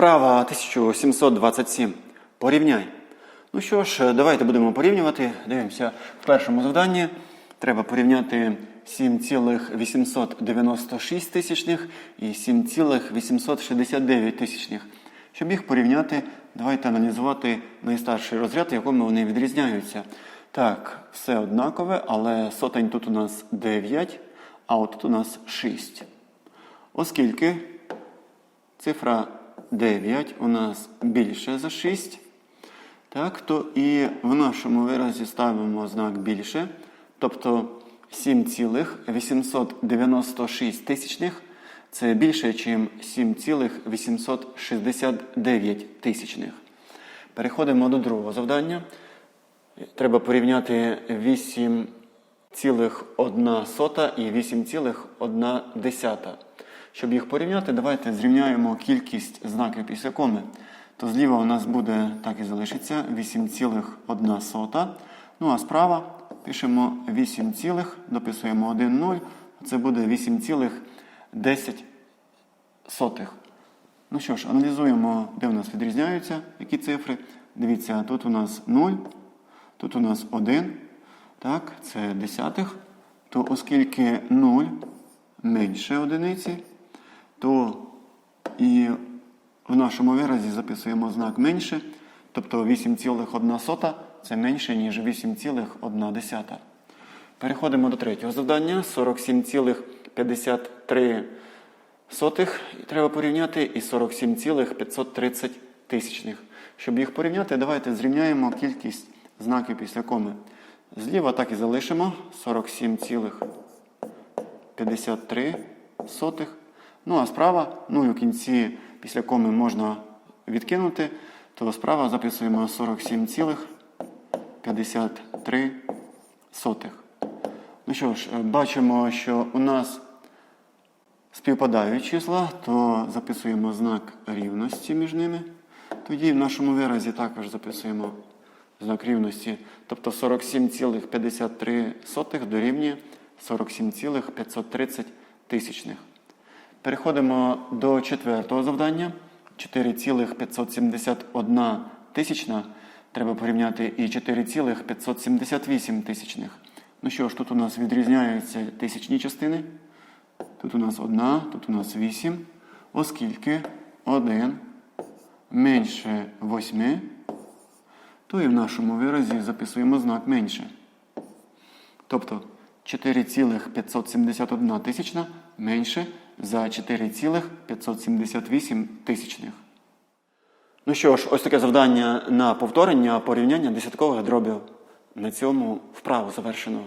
Вправа 1727. Порівняй. Ну що ж, давайте будемо порівнювати. Дивимося, в першому завданні треба порівняти 7,896 тисячних і 7,869 тисячних. Щоб їх порівняти, давайте аналізувати найстарший розряд, в якому вони відрізняються. Так, все однакове, але сотень тут у нас 9, а от тут у нас 6. Оскільки цифра 9 у нас більше за 6, так, то і в нашому виразі ставимо знак більше, тобто 7,896 тисячних це більше, ніж 7,869 тисячних. Переходимо до другого завдання. Треба порівняти 8,1 і 8,1. Щоб їх порівняти, давайте зрівняємо кількість знаків після коми. То зліва у нас буде так і залишиться 8,1. Ну а справа пишемо 8, цілих, дописуємо 1, 0. Це буде 8,10. Ну що ж, аналізуємо, де у нас відрізняються які цифри. Дивіться, тут у нас 0, тут у нас 1. Так, це десятих. То оскільки 0 менше одиниці, то і в нашому виразі записуємо знак менше, тобто 8,1 це менше, ніж 8,1. Переходимо до третього завдання. 47,53 сотих треба порівняти і 47,530 тисячних. Щоб їх порівняти, давайте зрівняємо кількість знаків після коми. Зліва так і залишимо 47,53 сотих. Ну а справа, ну у кінці після коми можна відкинути, то справа записуємо 47,53. Ну що ж, бачимо, що у нас співпадають числа, то записуємо знак рівності між ними. Тоді в нашому виразі також записуємо знак рівності. Тобто 47,53 дорівнює 47,530 тисячних. Переходимо до четвертого завдання. 4,571 тисячна. Треба порівняти і 4,578 тисячних. Ну що ж, тут у нас відрізняються тисячні частини. Тут у нас одна, тут у нас 8. Оскільки 1 менше 8, то і в нашому виразі записуємо знак менше. Тобто 4,571 тисячна менше за 4,578 тисячних. Ну що ж, ось таке завдання на повторення порівняння десяткових дробів. На цьому вправу завершено.